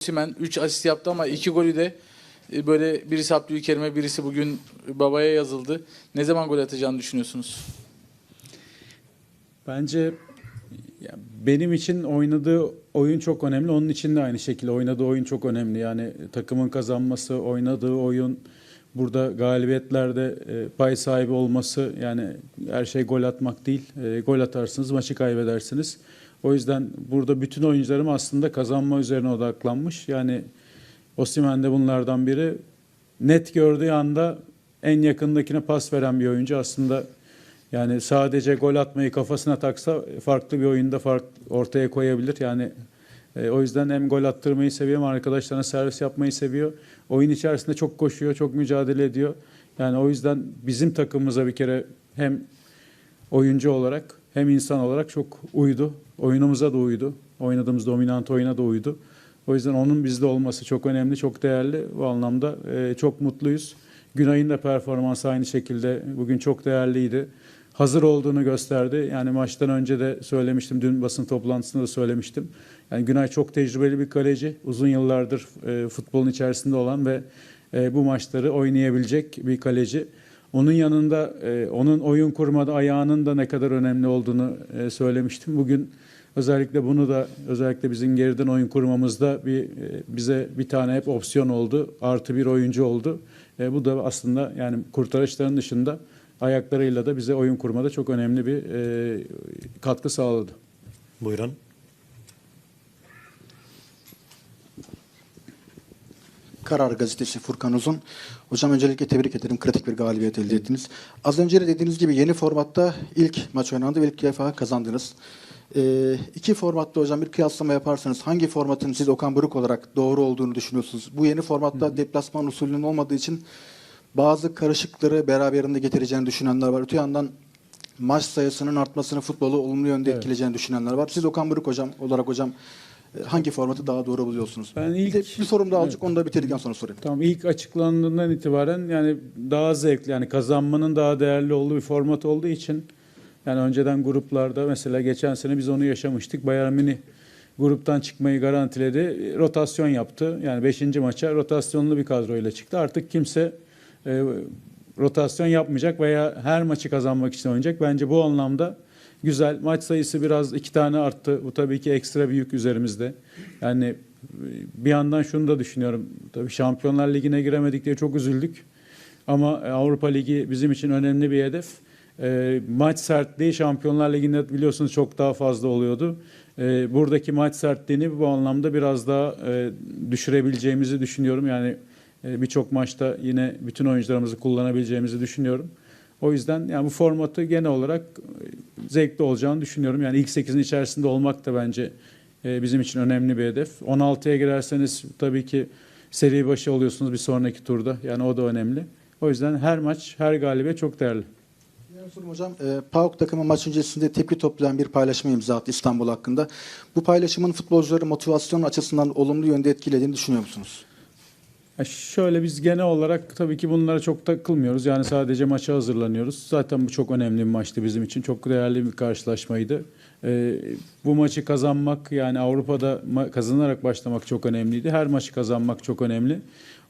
Simen 3 asist yaptı ama 2 golü de e, böyle birisi Abdülkerim'e birisi bugün babaya yazıldı. Ne zaman gol atacağını düşünüyorsunuz? Bence benim için oynadığı oyun çok önemli. Onun için de aynı şekilde oynadığı oyun çok önemli. Yani takımın kazanması, oynadığı oyun, burada galibiyetlerde e, pay sahibi olması yani her şey gol atmak değil. E, gol atarsınız, maçı kaybedersiniz. O yüzden burada bütün oyuncularım aslında kazanma üzerine odaklanmış. Yani Osimhen de bunlardan biri. Net gördüğü anda en yakındakine pas veren bir oyuncu aslında yani sadece gol atmayı kafasına taksa farklı bir oyunda fark ortaya koyabilir. Yani e, o yüzden hem gol attırmayı seviyor hem arkadaşlarına servis yapmayı seviyor. Oyun içerisinde çok koşuyor, çok mücadele ediyor. Yani o yüzden bizim takımımıza bir kere hem oyuncu olarak hem insan olarak çok uydu. Oyunumuza da uydu. Oynadığımız dominant oyuna da uydu. O yüzden onun bizde olması çok önemli, çok değerli. Bu anlamda e, çok mutluyuz. Günay'ın da performansı aynı şekilde bugün çok değerliydi. Hazır olduğunu gösterdi. Yani maçtan önce de söylemiştim, dün basın toplantısında da söylemiştim. Yani Günay çok tecrübeli bir kaleci. Uzun yıllardır e, futbolun içerisinde olan ve e, bu maçları oynayabilecek bir kaleci. Onun yanında e, onun oyun kurmada ayağının da ne kadar önemli olduğunu e, söylemiştim. Bugün özellikle bunu da özellikle bizim geriden oyun kurmamızda bir e, bize bir tane hep opsiyon oldu. Artı bir oyuncu oldu. E, bu da aslında yani kurtarışların dışında ayaklarıyla da bize oyun kurmada çok önemli bir e, katkı sağladı. Buyurun. Karar Gazetesi Furkan Uzun. Hocam öncelikle tebrik ederim. Kritik bir galibiyet elde ettiniz. Az önce de dediğiniz gibi yeni formatta ilk maç oynandı ve ilk defa kazandınız. Ee, iki formatta hocam bir kıyaslama yaparsanız hangi formatın siz Okan Buruk olarak doğru olduğunu düşünüyorsunuz? Bu yeni formatta deplasman usulünün olmadığı için bazı karışıkları beraberinde getireceğini düşünenler var. Öte yandan maç sayısının artmasını futbolu olumlu yönde Evet. etkileyeceğini düşünenler var. Siz Okan Buruk hocam olarak hocam e, hangi formatı daha doğru buluyorsunuz? Ben ilk- bir, de bir sorum daha olacak onu da bitirdikten sonra sorayım. Tamam ilk açıklandığından itibaren yani daha zevkli yani kazanmanın daha değerli olduğu bir format olduğu için yani önceden gruplarda mesela geçen sene biz onu yaşamıştık. Bayern Münih gruptan çıkmayı garantiledi. Rotasyon yaptı. Yani 5. maça rotasyonlu bir kadroyla çıktı. Artık kimse e, rotasyon yapmayacak veya her maçı kazanmak için oynayacak. Bence bu anlamda güzel. Maç sayısı biraz iki tane arttı. Bu tabii ki ekstra bir yük üzerimizde. Yani e, bir yandan şunu da düşünüyorum. Tabii Şampiyonlar Ligi'ne giremedik diye çok üzüldük. Ama e, Avrupa Ligi bizim için önemli bir hedef. E, maç sertliği Şampiyonlar Ligi'nde biliyorsunuz çok daha fazla oluyordu. E, buradaki maç sertliğini bu anlamda biraz daha e, düşürebileceğimizi düşünüyorum. Yani birçok maçta yine bütün oyuncularımızı kullanabileceğimizi düşünüyorum. O yüzden yani bu formatı genel olarak e, zevkli olacağını düşünüyorum. Yani ilk 8'in içerisinde olmak da bence e, bizim için önemli bir hedef. 16'ya girerseniz tabii ki seri başı oluyorsunuz bir sonraki turda. Yani o da önemli. O yüzden her maç, her galibiyet çok değerli. Sorum hocam, e, PAOK takımı maç öncesinde tepki toplayan bir paylaşma imza attı İstanbul hakkında. Bu paylaşımın futbolcuları motivasyon açısından olumlu yönde etkilediğini düşünüyor musunuz? Şöyle biz genel olarak tabii ki bunlara çok takılmıyoruz. Yani sadece maça hazırlanıyoruz. Zaten bu çok önemli bir maçtı bizim için. Çok değerli bir karşılaşmaydı. Ee, bu maçı kazanmak yani Avrupa'da kazanarak başlamak çok önemliydi. Her maçı kazanmak çok önemli.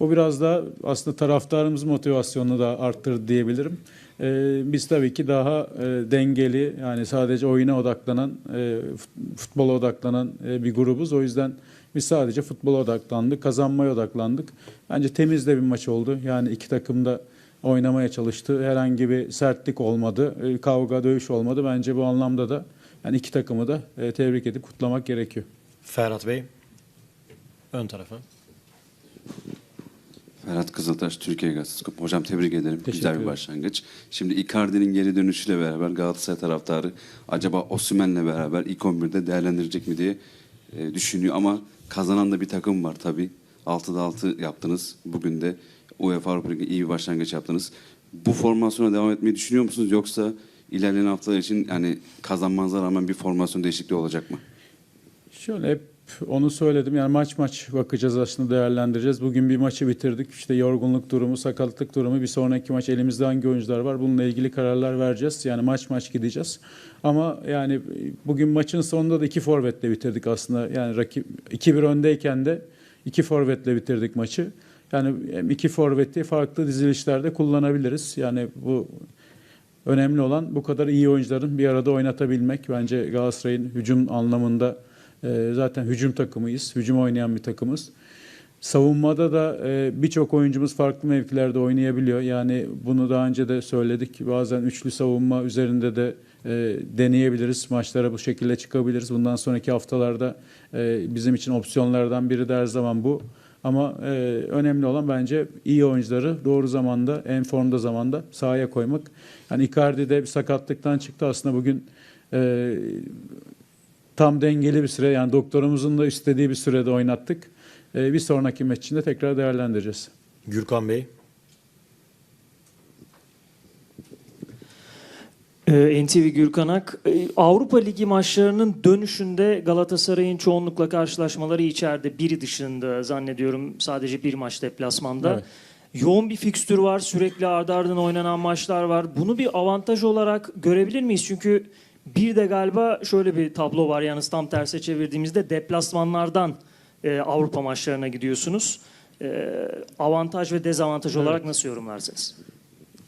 O biraz da aslında taraftarımız motivasyonunu da arttırdı diyebilirim. Ee, biz tabii ki daha e, dengeli yani sadece oyuna odaklanan, e, fut- futbola odaklanan e, bir grubuz. O yüzden biz sadece futbola odaklandık, kazanmaya odaklandık. Bence temiz de bir maç oldu. Yani iki takım da oynamaya çalıştı. Herhangi bir sertlik olmadı, e, kavga, dövüş olmadı. Bence bu anlamda da yani iki takımı da e, tebrik edip kutlamak gerekiyor. Ferhat Bey. Ön tarafa. Ferhat Kızıltaş, Türkiye Gazetesi. Hocam tebrik ederim. Teşekkür Güzel bir başlangıç. Şimdi Icardi'nin geri dönüşüyle beraber Galatasaray taraftarı acaba Osimhen'le beraber ilk 11'de değerlendirecek mi diye e, düşünüyor. Ama kazanan da bir takım var tabii. 6'da 6 yaptınız. Bugün de UEFA Avrupa Ligi'nde iyi bir başlangıç yaptınız. Bu formasyona devam etmeyi düşünüyor musunuz? Yoksa ilerleyen haftalar için yani kazanmanıza rağmen bir formasyon değişikliği olacak mı? Şöyle hep onu söyledim. Yani maç maç bakacağız aslında değerlendireceğiz. Bugün bir maçı bitirdik. İşte yorgunluk durumu, sakatlık durumu. Bir sonraki maç elimizde hangi oyuncular var? Bununla ilgili kararlar vereceğiz. Yani maç maç gideceğiz. Ama yani bugün maçın sonunda da iki forvetle bitirdik aslında. Yani rakip 2-1 öndeyken de iki forvetle bitirdik maçı. Yani iki forveti farklı dizilişlerde kullanabiliriz. Yani bu önemli olan bu kadar iyi oyuncuların bir arada oynatabilmek. Bence Galatasaray'ın hücum anlamında e, zaten hücum takımıyız. Hücum oynayan bir takımız. Savunmada da e, birçok oyuncumuz farklı mevkilerde oynayabiliyor. Yani bunu daha önce de söyledik. Bazen üçlü savunma üzerinde de e, deneyebiliriz. Maçlara bu şekilde çıkabiliriz. Bundan sonraki haftalarda e, bizim için opsiyonlardan biri de her zaman bu. Ama önemli olan bence iyi oyuncuları doğru zamanda, en formda zamanda sahaya koymak. Yani Icardi de bir sakatlıktan çıktı. Aslında bugün tam dengeli bir süre yani doktorumuzun da istediği bir sürede oynattık. E, bir sonraki maç için de tekrar değerlendireceğiz. Gürkan Bey. Ee, NTV Gürkanak, Ee, Avrupa Ligi maçlarının dönüşünde Galatasaray'ın çoğunlukla karşılaşmaları içeride biri dışında zannediyorum sadece bir maç deplasmanda. Evet. Yoğun bir fikstür var, sürekli ardı ardına oynanan maçlar var. Bunu bir avantaj olarak görebilir miyiz? Çünkü bir de galiba şöyle bir tablo var yalnız tam terse çevirdiğimizde deplasmanlardan e, Avrupa maçlarına gidiyorsunuz. E, avantaj ve dezavantaj olarak nasıl yorumlarsınız?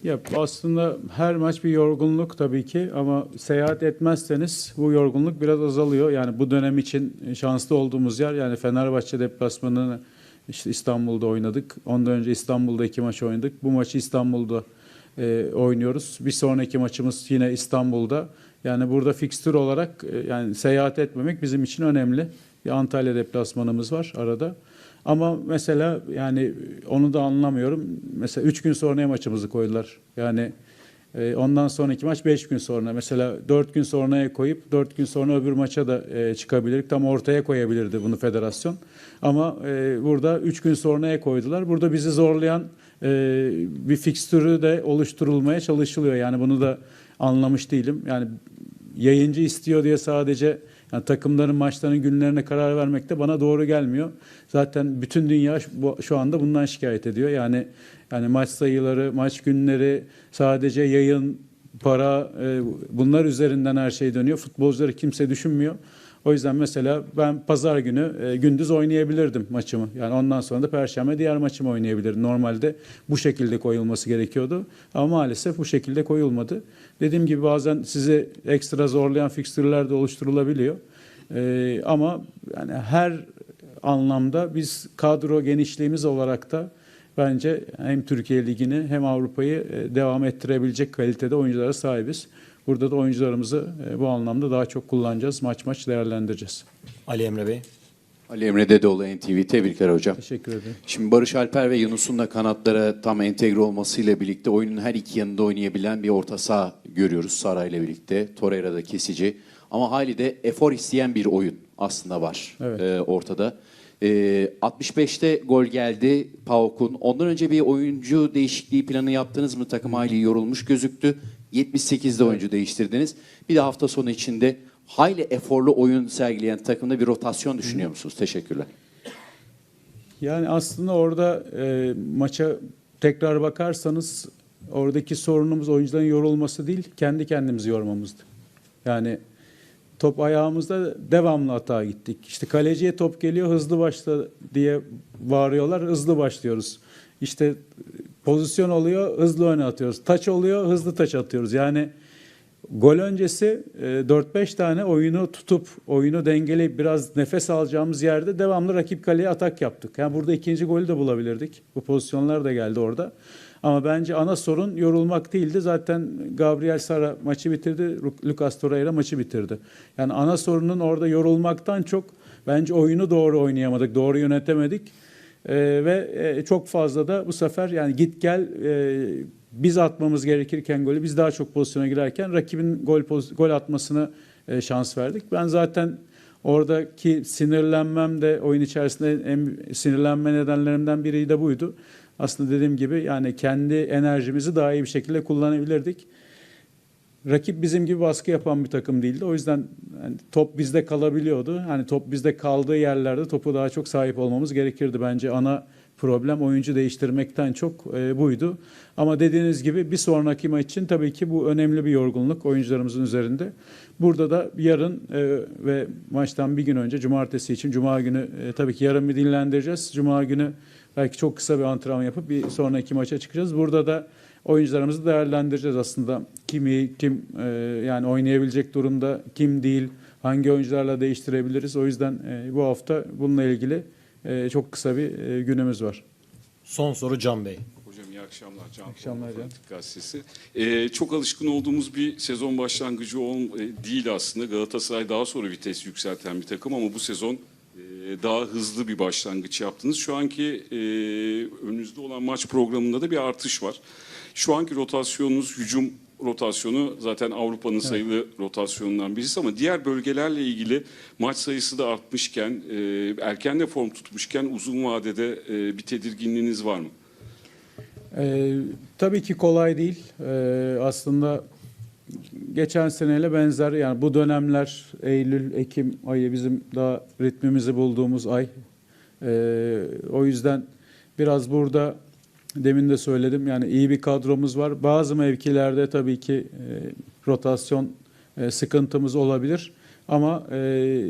Ya aslında her maç bir yorgunluk tabii ki ama seyahat etmezseniz bu yorgunluk biraz azalıyor. Yani bu dönem için şanslı olduğumuz yer yani Fenerbahçe deplasmanını işte İstanbul'da oynadık. Ondan önce İstanbul'da iki maç oynadık. Bu maçı İstanbul'da e, oynuyoruz. Bir sonraki maçımız yine İstanbul'da. Yani burada fikstür olarak e, yani seyahat etmemek bizim için önemli. Bir Antalya deplasmanımız var arada. Ama mesela yani onu da anlamıyorum. Mesela 3 gün sonraya maçımızı koydular. Yani e, ondan sonraki maç 5 gün sonra. Mesela 4 gün sonraya koyup 4 gün sonra öbür maça da e, çıkabilir. Tam ortaya koyabilirdi bunu federasyon. Ama e, burada 3 gün sonraya koydular. Burada bizi zorlayan e, bir fikstürü de oluşturulmaya çalışılıyor. Yani bunu da anlamış değilim. Yani yayıncı istiyor diye sadece yani takımların maçlarının günlerine karar vermek de bana doğru gelmiyor. Zaten bütün dünya bu- şu anda bundan şikayet ediyor. Yani yani maç sayıları, maç günleri, sadece yayın, para e, bunlar üzerinden her şey dönüyor. Futbolcuları kimse düşünmüyor. O yüzden mesela ben pazar günü e, gündüz oynayabilirdim maçımı. Yani ondan sonra da perşembe diğer maçımı oynayabilirdim. Normalde bu şekilde koyulması gerekiyordu. Ama maalesef bu şekilde koyulmadı. Dediğim gibi bazen sizi ekstra zorlayan fikstürler de oluşturulabiliyor. E, ama yani her anlamda biz kadro genişliğimiz olarak da bence hem Türkiye Ligi'ni hem Avrupa'yı e, devam ettirebilecek kalitede oyunculara sahibiz. Burada da oyuncularımızı e, bu anlamda daha çok kullanacağız. Maç maç değerlendireceğiz. Ali Emre Bey. Ali Emre Dedeoğlu NTV. Tebrikler hocam. Teşekkür ederim. Şimdi Barış Alper ve Yunus'un da kanatlara tam entegre olmasıyla birlikte oyunun her iki yanında oynayabilen bir orta saha görüyoruz Sara ile birlikte. Torreira da kesici. Ama hali de efor isteyen bir oyun aslında var Evet. e, ortada. E, 65'te gol geldi Pauk'un. Ondan önce bir oyuncu değişikliği planı yaptınız mı? Takım hayli yorulmuş gözüktü. 78'de oyuncu değiştirdiniz. Bir de hafta sonu içinde hayli eforlu oyun sergileyen takımda bir rotasyon düşünüyor musunuz? Teşekkürler. Yani aslında orada e, maça tekrar bakarsanız oradaki sorunumuz oyuncuların yorulması değil, kendi kendimizi yormamızdı. Yani top ayağımızda devamlı hata gittik. İşte kaleciye top geliyor hızlı başla diye bağırıyorlar, hızlı başlıyoruz. İşte pozisyon oluyor, hızlı öne atıyoruz. Taç oluyor, hızlı taç atıyoruz. Yani Gol öncesi e, 4-5 tane oyunu tutup, oyunu dengeleyip biraz nefes alacağımız yerde devamlı rakip kaleye atak yaptık. Yani burada ikinci golü de bulabilirdik. Bu pozisyonlar da geldi orada. Ama bence ana sorun yorulmak değildi. Zaten Gabriel Sara maçı bitirdi, Lucas Torreira maçı bitirdi. Yani ana sorunun orada yorulmaktan çok bence oyunu doğru oynayamadık, doğru yönetemedik. Ee, ve e, çok fazla da bu sefer yani git gel e, biz atmamız gerekirken golü biz daha çok pozisyona girerken rakibin gol gol atmasına e, şans verdik. Ben zaten oradaki sinirlenmem de oyun içerisinde en sinirlenme nedenlerimden biri de buydu. Aslında dediğim gibi yani kendi enerjimizi daha iyi bir şekilde kullanabilirdik. Rakip bizim gibi baskı yapan bir takım değildi. O yüzden hani top bizde kalabiliyordu. Hani top bizde kaldığı yerlerde topu daha çok sahip olmamız gerekirdi. Bence ana problem oyuncu değiştirmekten çok e, buydu. Ama dediğiniz gibi bir sonraki maç için tabii ki bu önemli bir yorgunluk oyuncularımızın üzerinde. Burada da yarın e, ve maçtan bir gün önce cumartesi için cuma günü e, tabii ki yarın bir dinlendireceğiz. Cuma günü belki çok kısa bir antrenman yapıp bir sonraki maça çıkacağız. Burada da oyuncularımızı değerlendireceğiz aslında. Kim iyi, kim e, yani oynayabilecek durumda, kim değil, hangi oyuncularla değiştirebiliriz. O yüzden e, bu hafta bununla ilgili e, çok kısa bir e, günümüz var. Son soru Can Bey. Hocam iyi akşamlar. Can akşamlar Can. Gazetesi. Ee, çok alışkın olduğumuz bir sezon başlangıcı ol, e, değil aslında. Galatasaray daha sonra vites yükselten bir takım ama bu sezon e, daha hızlı bir başlangıç yaptınız. Şu anki e, önünüzde olan maç programında da bir artış var. Şu anki rotasyonunuz hücum rotasyonu zaten Avrupa'nın sayılı rotasyonundan birisi ama diğer bölgelerle ilgili maç sayısı da artmışken, e, erken de form tutmuşken uzun vadede e, bir tedirginliğiniz var mı? Ee, tabii ki kolay değil. Ee, aslında geçen seneyle benzer yani bu dönemler Eylül, Ekim ayı bizim daha ritmimizi bulduğumuz ay. Ee, o yüzden biraz burada demin de söyledim yani iyi bir kadromuz var. Bazı mevkilerde tabii ki e, rotasyon e, sıkıntımız olabilir ama e,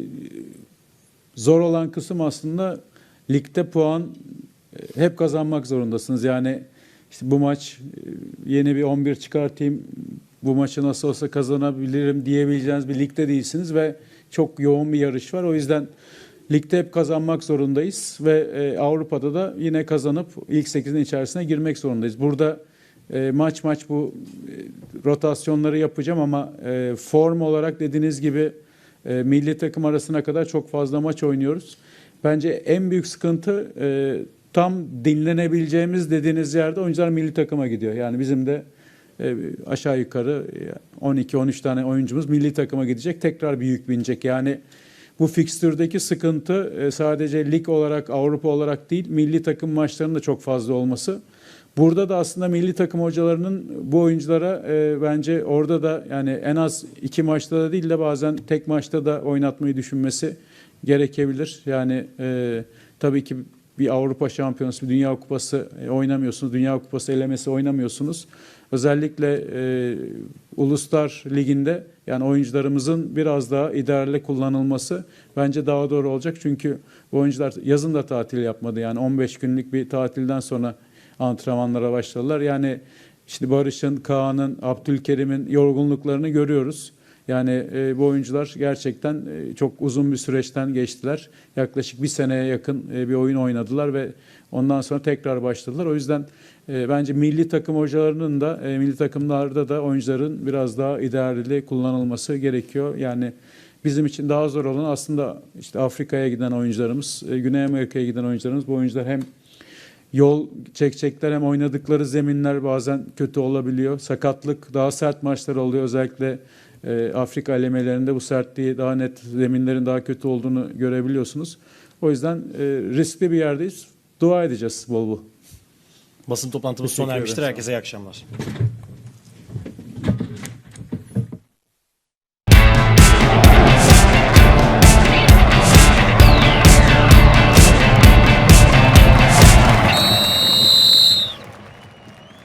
zor olan kısım aslında ligde puan e, hep kazanmak zorundasınız. Yani işte bu maç e, yeni bir 11 çıkartayım, bu maçı nasıl olsa kazanabilirim diyebileceğiniz bir ligde değilsiniz ve çok yoğun bir yarış var. O yüzden ligde hep kazanmak zorundayız ve e, Avrupa'da da yine kazanıp ilk 8'in içerisine girmek zorundayız. Burada e, maç maç bu e, rotasyonları yapacağım ama e, form olarak dediğiniz gibi e, milli takım arasına kadar çok fazla maç oynuyoruz. Bence en büyük sıkıntı e, tam dinlenebileceğimiz dediğiniz yerde oyuncular milli takıma gidiyor. Yani bizim de e, aşağı yukarı e, 12-13 tane oyuncumuz milli takıma gidecek. Tekrar bir yük binecek. Yani bu fikstürdeki sıkıntı e, sadece lig olarak, Avrupa olarak değil, milli takım maçlarının da çok fazla olması. Burada da aslında milli takım hocalarının bu oyunculara e, bence orada da yani en az iki maçta da değil de bazen tek maçta da oynatmayı düşünmesi gerekebilir. Yani e, tabii ki bir Avrupa Şampiyonası, bir Dünya Kupası e, oynamıyorsunuz, Dünya Kupası elemesi oynamıyorsunuz. Özellikle e, Uluslar Ligi'nde yani oyuncularımızın biraz daha idareli kullanılması bence daha doğru olacak. Çünkü bu oyuncular yazın da tatil yapmadı. Yani 15 günlük bir tatilden sonra antrenmanlara başladılar. Yani işte Barış'ın, Kaan'ın, Abdülkerim'in yorgunluklarını görüyoruz. Yani e, bu oyuncular gerçekten e, çok uzun bir süreçten geçtiler. Yaklaşık bir seneye yakın e, bir oyun oynadılar ve ondan sonra tekrar başladılar. O yüzden e, bence milli takım hocalarının da e, milli takımlarda da oyuncuların biraz daha idareli kullanılması gerekiyor. Yani bizim için daha zor olan aslında işte Afrika'ya giden oyuncularımız, e, Güney Amerika'ya giden oyuncularımız. Bu oyuncular hem yol çekecekler hem oynadıkları zeminler bazen kötü olabiliyor. Sakatlık, daha sert maçlar oluyor. Özellikle e, Afrika elemelerinde bu sertliği daha net, zeminlerin daha kötü olduğunu görebiliyorsunuz. O yüzden e, riskli bir yerdeyiz. Dua edeceğiz bol bol. Basın toplantımız sona ermiştir. Herkese iyi akşamlar.